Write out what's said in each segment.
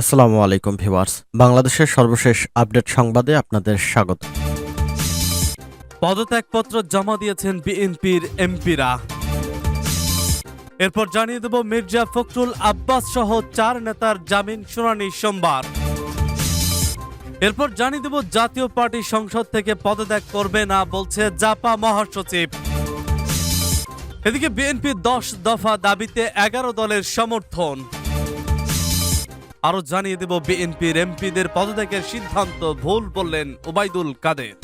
আসসালামু আলাইকুম ভিউয়ার্স। বাংলাদেশের সর্বশেষ আপডেট সংবাদে আপনাদের স্বাগত। পদত্যাগপত্র জমা দিয়েছেন বিএনপির এমপিরা। এরপর জানিয়ে দেব মির্জা ফখরুল আব্বাস সহ চার নেতার জামিন শুনানি সোমবার। এরপর জানিয়ে দেব জাতীয় পার্টি সংসদ থেকে পদত্যাগ করবে না বলছে জাপা মহাসচিব। এদিকে বিএনপি দশ দফা দাবিতে এগারো দলের সমর্থন। আরও জানিয়ে দেব বিএনপির এমপিদের পদত্যাগের সিদ্ধান্ত। ভুল বললেন ওবায়দুল কাদের।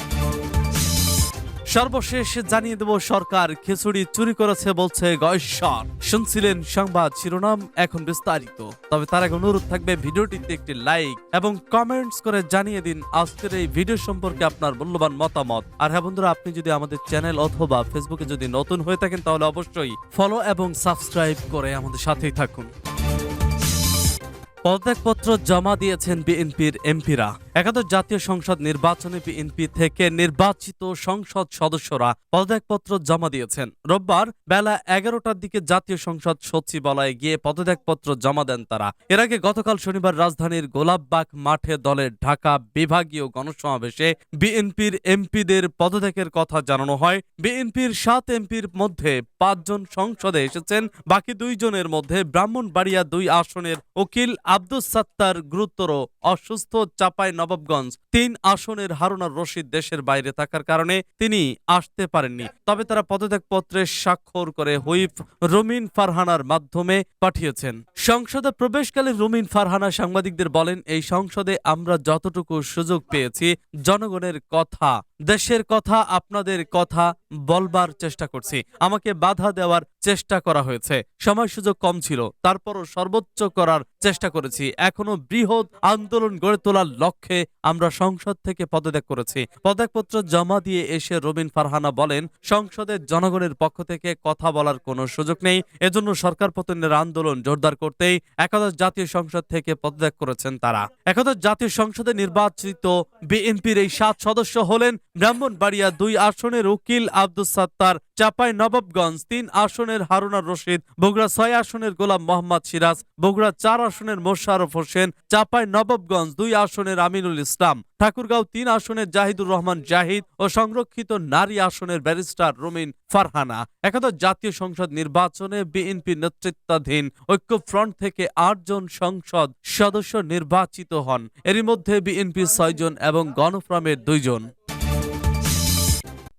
সর্বশেষ জানিয়ে দেব সরকার খিচুড়ি চুরি করেছে বলছে গয়েশ্বর। শুনছিলেন সংবাদ শিরোনাম, এখন বিস্তারিত। তবে তার আগে অনুরোধ থাকবে ভিডিওটিতে একটি লাইক এবং কমেন্টস করে জানিয়ে দিন আজকের এই ভিডিও সম্পর্কে আপনার মূল্যবান মতামত। আর হ্যাঁ বন্ধুরা, আপনি যদি আমাদের চ্যানেল অথবা ফেসবুকে যদি নতুন হয়ে থাকেন, তাহলে অবশ্যই ফলো এবং সাবস্ক্রাইব করে আমাদের সাথেই থাকুন। পদত্যাগপত্র জমা দিয়েছেন বিএনপির এমপিরা। একাদশ জাতীয় সংসদ নির্বাচনে বিএনপি থেকে নির্বাচিত সংসদ সদস্যরা পদত্যাগপত্র জমা দিয়েছেন। রোববার বেলা এগারোটার দিকে জাতীয় সংসদ সচিবালয়ে গিয়ে পদত্যাগপত্র জমা দেন তারা। এর আগে গতকাল শনিবার রাজধানীর গোলাপবাগ মাঠে দলের ঢাকা বিভাগীয় গণসমাবেশে বিএনপির এমপিদের পদত্যাগের কথা জানানো হয়। বিএনপির সাত এমপির মধ্যে পাঁচজন সংসদে এসেছেন, বাকি দুইজনের মধ্যে ব্রাহ্মণবাড়িয়া দুই আসনের উকিল আব্দুস সাত্তার গুরুতর অসুস্থ চাপাই নবাবগঞ্জ তিন আসনের হারুনার রশিদ দেশের বাইরে থাকার কারণে তিনি আসতে পারেননি। তবে তারা পদত্যাগপত্রে স্বাক্ষর করে হুইপ রুমিন ফারহানার মাধ্যমে পাঠিয়েছেন। সংসদে প্রবেশকালে রুমিন ফারহানা সাংবাদিকদের বলেন, এই সংসদে আমরা যতটুকু সুযোগ পেয়েছি, জনগণের কথা, দেশের কথা, আপনাদের কথা বলবার চেষ্টা করছি। আমাকে বাধা দেওয়ার চেষ্টা করা হয়েছে। সময় সুযোগ কম ছিল, তারপরও সর্বোচ্চ করার চেষ্টা করেছি। এখনও বৃহৎ আন্দোলন গড়ে তোলার লক্ষ্যে আমরা সংসদ থেকে পদত্যাগ করেছি। পদত্যাগপত্র জমা দিয়ে এসে রবিন ফারহানা বলেন, সংসদের জনগণের পক্ষ থেকে কথা বলার কোনো সুযোগ নেই। এজন্য সরকার পতনের আন্দোলন জোরদার করতেই একাদশ জাতীয় সংসদ থেকে পদত্যাগ করেছেন তারা। একাদশ জাতীয় সংসদে নির্বাচিত বিএনপির এই সাত সদস্য হলেন ব্রাহ্মণবাড়িয়া দুই আসনের উকিল আব্দুস সাত্তার চাপাই নবাবগঞ্জ তিন আসনের হারুনার রশিদ, বগুড়া ছয় আসনের গোলাম মোহাম্মদ সিরাজ, বগুড়া চার আসনের মোশারফ হোসেন, চাপাই নবাবগঞ্জ দুই আসনের আমিনুল ইসলাম, ঠাকুরগাঁও তিন আসনের জাহিদুর রহমান জাহিদ ও সংরক্ষিত নারী আসনের ব্যারিস্টার রুমিন ফারহানা। একাদশ জাতীয় সংসদ নির্বাচনে বিএনপি নেতৃত্বাধীন ঐক্য ফ্রন্ট থেকে আটজন সংসদ সদস্য নির্বাচিত হন। এরই মধ্যে বিএনপি ছয়জন এবং গণফ্রমের দুইজন।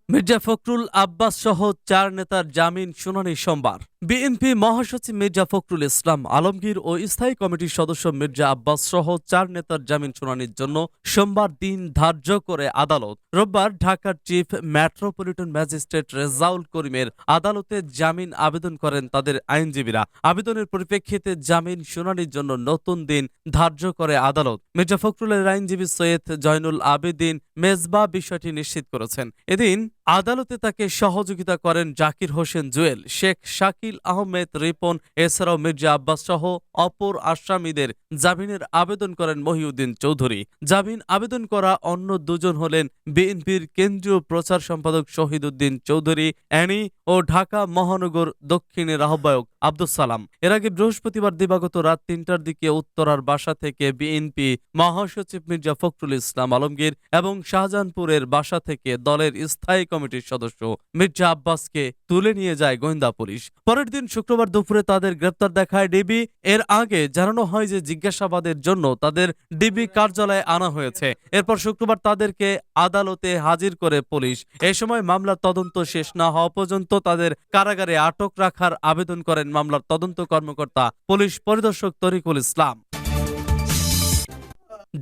মির্জা ফখরুল আব্বাস সহ চার নেতার জামিন শুনানি সোমবার। বিএনপি মহাসচিব মির্জা ফখরুল ইসলাম আলমগীর ও স্থায়ী কমিটির সদস্য মির্জা আব্বাস সহ চার নেতার জামিন শুনানির জন্য সোমবার দিন ধার্য করে আদালত। রোববার ঢাকার চিফ মেট্রোপলিটন ম্যাজিস্ট্রেট রেজাউল করিমের আদালতে জামিন আবেদন করেন তাদের আইনজীবীরা। আবেদনের পরিপ্রেক্ষিতে জামিন শুনানির জন্য নতুন দিন ধার্য করে আদালত। মির্জা ফখরুলের আইনজীবী সৈয়দ জয়নুল আবেদিন মেজবা বিষয়টি নিশ্চিত করেছেন। এদিন আদালতে তাকে সহযোগিতা করেন জাকির হোসেন জুয়েল, শেখ শাকিল আহমেদ, রিপন এছাড়াও মির্জা আব্বাস সহ অপর আসামিদের জামিনের আবেদন করেন মহিউদ্দিন চৌধুরী। জামিন আবেদন করা অন্য দুজন হলেন বিএনপির কেন্দ্রীয় প্রচার সম্পাদক শহীদ উদ্দিন চৌধুরী, অ্যানি ও ঢাকা মহানগর দক্ষিণের আহ্বায়ক আব্দুস সালাম। এর আগে বৃহস্পতিবার দিবাগত রাত তিনটার দিকে উত্তরার বাসা থেকে বিএনপি মহাসচিব মির্জা ফখরুল ইসলাম আলমগীর এবং শাহজাহানপুরের বাসা থেকে দলের স্থায়ী কমিটির সদস্য মির্জা আব্বাসকে তুলে নিয়ে যায় গোয়েন্দা পুলিশ। পরের দিন শুক্রবার দুপুরে তাদের গ্রেপ্তার দেখায় ডিবি। এর আগে জানানো হয় যে জিজ্ঞাসাবাদের জন্য তাদের ডিবি কার্যালয়ে আনা হয়েছে। এরপর শুক্রবার তাদেরকে আদালতে হাজির করে পুলিশ। এ সময় মামলার তদন্ত শেষ না হওয়া পর্যন্ত তাদের কারাগারে আটক রাখার আবেদন করেন মামলার তদন্ত কর্মকর্তা পুলিশ পরিদর্শক তরিকুল ইসলাম।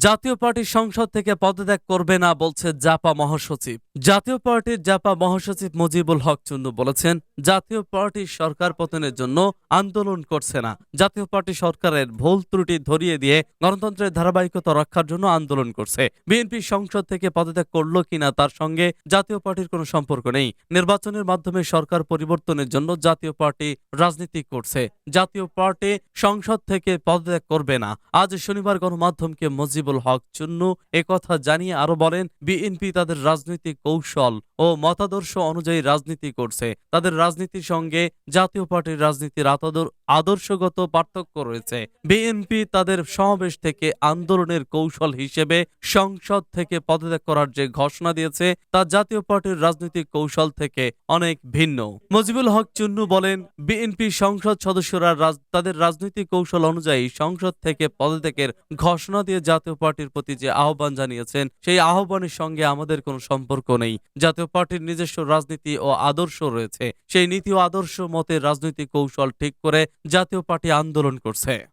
জাতীয় পার্টির সংসদ থেকে পদত্যাগ করবে না বলছে জাপা মহাসচিব। জাতীয় পার্টির জাপা মহাসচিব মুজিবুল হক চুন্নু বলেছেন, জাতীয় পার্টি সরকার পতনের জন্য আন্দোলন করছে না। জাতীয় পার্টি সরকারের ভুল ত্রুটি ধরিয়ে দিয়ে গণতন্ত্রের ধারাবাহিকতা রক্ষার জন্য আন্দোলন করছে। বিএনপি সংসদ থেকে পদত্যাগ করল কিনা তার সঙ্গে জাতীয় পার্টির কোনো সম্পর্ক নেই। নির্বাচনের মাধ্যমে সরকার পরিবর্তনের জন্য জাতীয় পার্টি রাজনীতি করছে। জাতীয় পার্টি সংসদ থেকে পদত্যাগ করবে না। আজ শনিবার গণমাধ্যমকে মুজিব মজিবুল হক চুন্নু একথা জানিয়ে আরও বলেন, বিএনপি তাদের রাজনৈতিক কৌশল ও মতাদর্শ অনুযায়ী রাজনীতি করছে। তাদের রাজনীতির সঙ্গে জাতীয় পার্টির রাজনীতির আতাদর- আদর্শগত পার্থক্য রয়েছে। বিএনপি তাদের সমাবেশ থেকে আন্দোলনের কৌশল হিসেবে সংসদ থেকে পদত্যাগ করার যে ঘোষণা দিয়েছে, তা জাতীয় পার্টির রাজনৈতিক কৌশল থেকে অনেক ভিন্ন। মজিবুল হক চুন্নু বলেন, বিএনপি সংসদ সদস্যরা তাদের রাজনৈতিক কৌশল অনুযায়ী সংসদ থেকে পদত্যাগের ঘোষণা দিয়ে জাতীয় পার্টির প্রতি যে আহ্বান জানিয়েছেন, সেই আহ্বানের সঙ্গে আমাদের কোনো সম্পর্ক নেই। জাতীয় পার্টির নিজস্ব রাজনীতি ও আদর্শ রয়েছে। সেই নীতি ও আদর্শ মতে রাজনৈতিক কৌশল ঠিক করে জাতীয় পার্টি আন্দোলন করছে।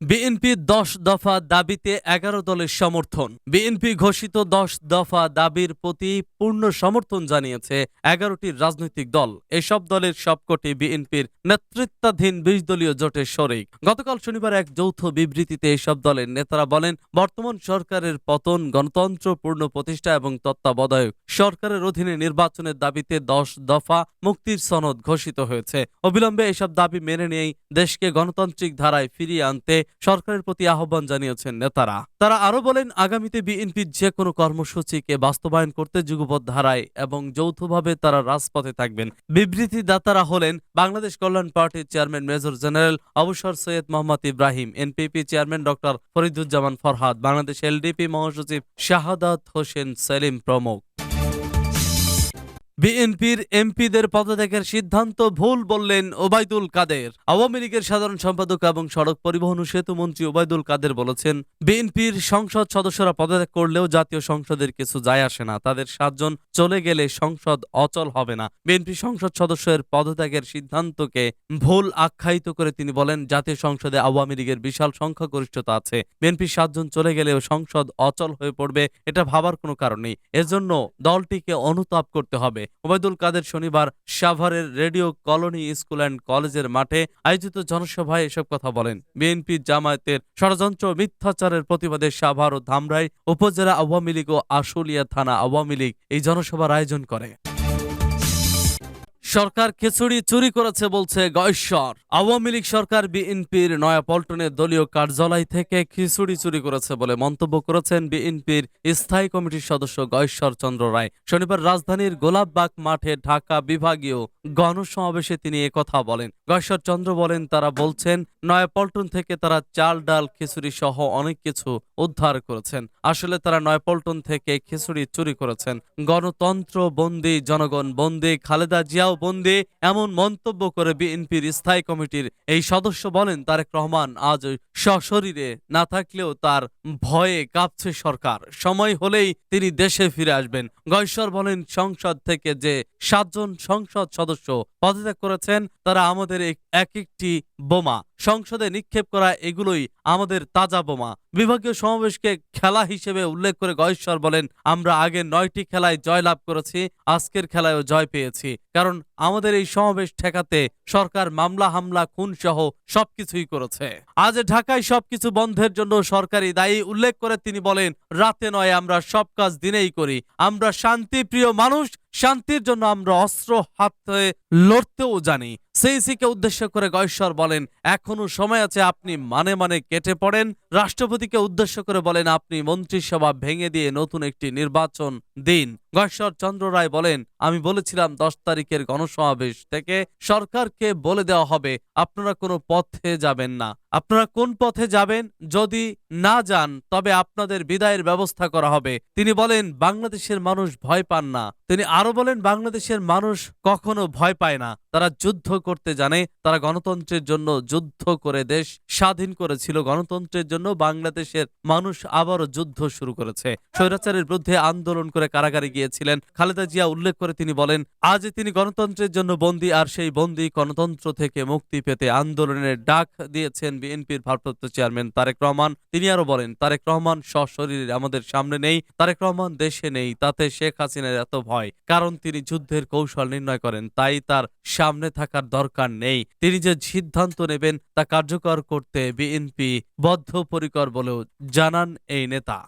বিএনপি দশ দফা দাবিতে এগারো দলের সমর্থন। বিএনপি ঘোষিত দশ দফা দাবির প্রতি পূর্ণ সমর্থন জানিয়েছে এগারোটি রাজনৈতিক দল। এসব দলের সবকটি বিএনপির নেতৃত্বাধীন বিশ দলীয় জোটের শরিক। গতকাল শনিবার এক যৌথ বিবৃতিতে এসব দলের নেতারা বলেন, বর্তমান সরকারের পতন, গণতন্ত্র পূর্ণ প্রতিষ্ঠা এবং তত্ত্বাবধায়ক সরকারের অধীনে নির্বাচনের দাবিতে দশ দফা মুক্তির সনদ ঘোষিত হয়েছে। অবিলম্বে এসব দাবি মেনে নিয়েই দেশকে গণতান্ত্রিক ধারায় ফিরিয়ে আনতে সরকারের প্রতি আহ্বান জানিয়েছেন নেতারা। তারা আরও বলেন, আগামীতে বিএনপির যে কোনো কর্মসূচিকে বাস্তবায়ন করতে যুগপৎ ধারায় এবং যৌথভাবে তারা রাজপথে থাকবেন। বিবৃতিদাতারা হলেন, বাংলাদেশ কল্যাণ পার্টির চেয়ারম্যান মেজর জেনারেল অবসর Syed Mohammad Ibrahim, NPP chairman doctor Fariduzzaman Farhad, Bangladesh LDP মহাসচিব শাহাদাত হোসেন সেলিম প্রমুখ। বিএনপির এমপিদের পদত্যাগের সিদ্ধান্ত ভুল বললেন ওবায়দুল কাদের। আওয়ামী লীগের সাধারণ সম্পাদক এবং সড়ক পরিবহন ও সেতু মন্ত্রী ওবায়দুল কাদের বলেছেন, বিএনপির সংসদ সদস্যরা পদত্যাগ করলেও জাতীয় সংসদের কিছু যায় আসে না। তাদের সাতজন চলে গেলে সংসদ অচল হবে না। বিএনপি সংসদ সদস্যের পদত্যাগের সিদ্ধান্তকে ভুল আখ্যায়িত করে তিনি বলেন, জাতীয় সংসদে আওয়ামী লীগের বিশাল সংখ্যাগরিষ্ঠতা আছে। বিএনপি সাতজন চলে গেলেও সংসদ অচল হয়ে পড়বে, এটা ভাবার কোনো কারণ নেই। এজন্য দলটিকে অনুতাপ করতে হবে। ওবায়দুল কাদের শনিবার সাভারের রেডিও কলোনি স্কুল অ্যান্ড কলেজের মাঠে আয়োজিত জনসভায় এসব কথা বলেন। বিএনপি জামায়াতের ষড়যন্ত্র, মিথ্যাচারের প্রতিবাদে সাভার ও ধামরাই উপজেলা আওয়ামী লীগ ও আশুলিয়া থানা আওয়ামী লীগ এই জনসভার আয়োজন করে। সরকার খিচুড়ি চুরি করেছে বলছে গয়েশ্বর। আওয়ামী লীগ সরকার বিএনপির নয়াপল্টনের দলীয় কার্যালয় থেকে খিচুড়ি চুরি করেছে বলে মন্তব্য করেছেন বিএনপির স্থায়ী কমিটির সদস্য গয়েশ্বর চন্দ্র রায়। শনিবার রাজধানীর গোলাপবাগ মাঠে ঢাকা বিভাগীয় গণসমাবেশে তিনি একথা বলেন। গয়েশ্বর চন্দ্র বলেন, তারা বলছেন, নয়াপল্টন থেকে তারা চাল, ডাল, খিচুড়ি সহ অনেক কিছু উদ্ধার করেছেন। আসলে তারা নয়াপল্টন থেকে খিচুড়ি চুরি করেছেন। গণতন্ত্র বন্দী জনগণ বন্দী খালেদা জিয়াও বন্দি এমন মন্তব্য করে বিএনপির স্থায়ী কমিটির এই সদস্য বলেন, তারেক রহমান আজ সশরীরে না থাকলেও তার ভয়ে কাঁপছে সরকার। সময় হলেই তিনি দেশে ফিরে আসবেন। গয়েশ্বর বলেন, সংসদ থেকে যে সাতজন সংসদ সদস্য পদত্যাগ করেছেন, তারা আমাদের এক একটি বোমা। সংসদে নিক্ষেপ করা এগুলোই আমাদের তাজা বোমা। বিভাগীয় সমাবেশকে খেলা হিসেবে উল্লেখ করে গয়েশ্বর বলেন, আমরা আগে নয়টি খেলায় জয়লাভ করেছি, আজকের খেলায়ও জয় পেয়েছি। কারণ আমাদের এই সমাবেশ ঠেকাতে সরকার মামলা, হামলা খুন সহ সবকিছুই করেছে। আজ ঢাকায় সবকিছু বন্ধের জন্য সরকারি দায়ী। উল্লেখ করে তিনি বলেন, রাতে নয়, আমরা সব কাজ দিনেই করি। আমরা শান্তিপ্রিয় মানুষ, শান্তির জন্য আমরা অস্ত্র হাতে লড়তেও জানি। সেইসিকে উদ্দেশ্য করে গয়েশ্বর বলেন, এখনও সময় আছে, আপনি মানে মানে কেটে পড়েন। রাষ্ট্রপতিকে উদ্দেশ্য করে বলেন, আপনি মন্ত্রিসভা ভেঙে দিয়ে নতুন একটি নির্বাচন দিন। গয়েশ্বর চন্দ্র রায় বলেন আমি বলেছিলাম দশ তারিখের গণসমাবেশ থেকে সরকারকে বলে দেওয়া হবে, আপনারা কোনো পথে যাবেন না। আপনারা কোন পথে যাবেন? যদি না যান, তবে আপনাদের বিদায়ের ব্যবস্থা করা হবে। তিনি বলেন, বাংলাদেশের মানুষ ভয় পান না। তিনি আরও বলেন, বাংলাদেশের মানুষ কখনো ভয় পায় না। তারা যুদ্ধ করতে জানে, তারা গণতন্ত্রের জন্য যুদ্ধ করে দেশ স্বাধীন করেছিল। গণতন্ত্রের জন্য বাংলাদেশের মানুষ আবারও যুদ্ধ শুরু করেছে। স্বৈরাচারের বিরুদ্ধে আন্দোলন করে কারাগারে গিয়েছিলেন। খালেদা জিয়া উল্লেখ করে তিনি বলেন, আজ তিনি গণতন্ত্রের জন্য বন্দী আর সেই বন্দী গণতন্ত্র থেকে মুক্তি পেতে আন্দোলনের ডাক দিয়েছেন বিএনপির ভারপ্রাপ্ত চেয়ারম্যান তারেক রহমান। তিনি আরও বলেন, তারেক রহমান সশরীরে আমাদের সামনে নেই, তারেক রহমান দেশে নেই, তাতে শেখ হাসিনার এত ভয়, কারণ তিনি যুদ্ধের কৌশল নির্ণয় করেন, তাই তার সামনে থাকার দরকার নেই। তিনি যে সিদ্ধান্ত নেবেন তা কার্যকর করতে বিএনপি বদ্ধপরিকর বলেও জানান এই নেতা।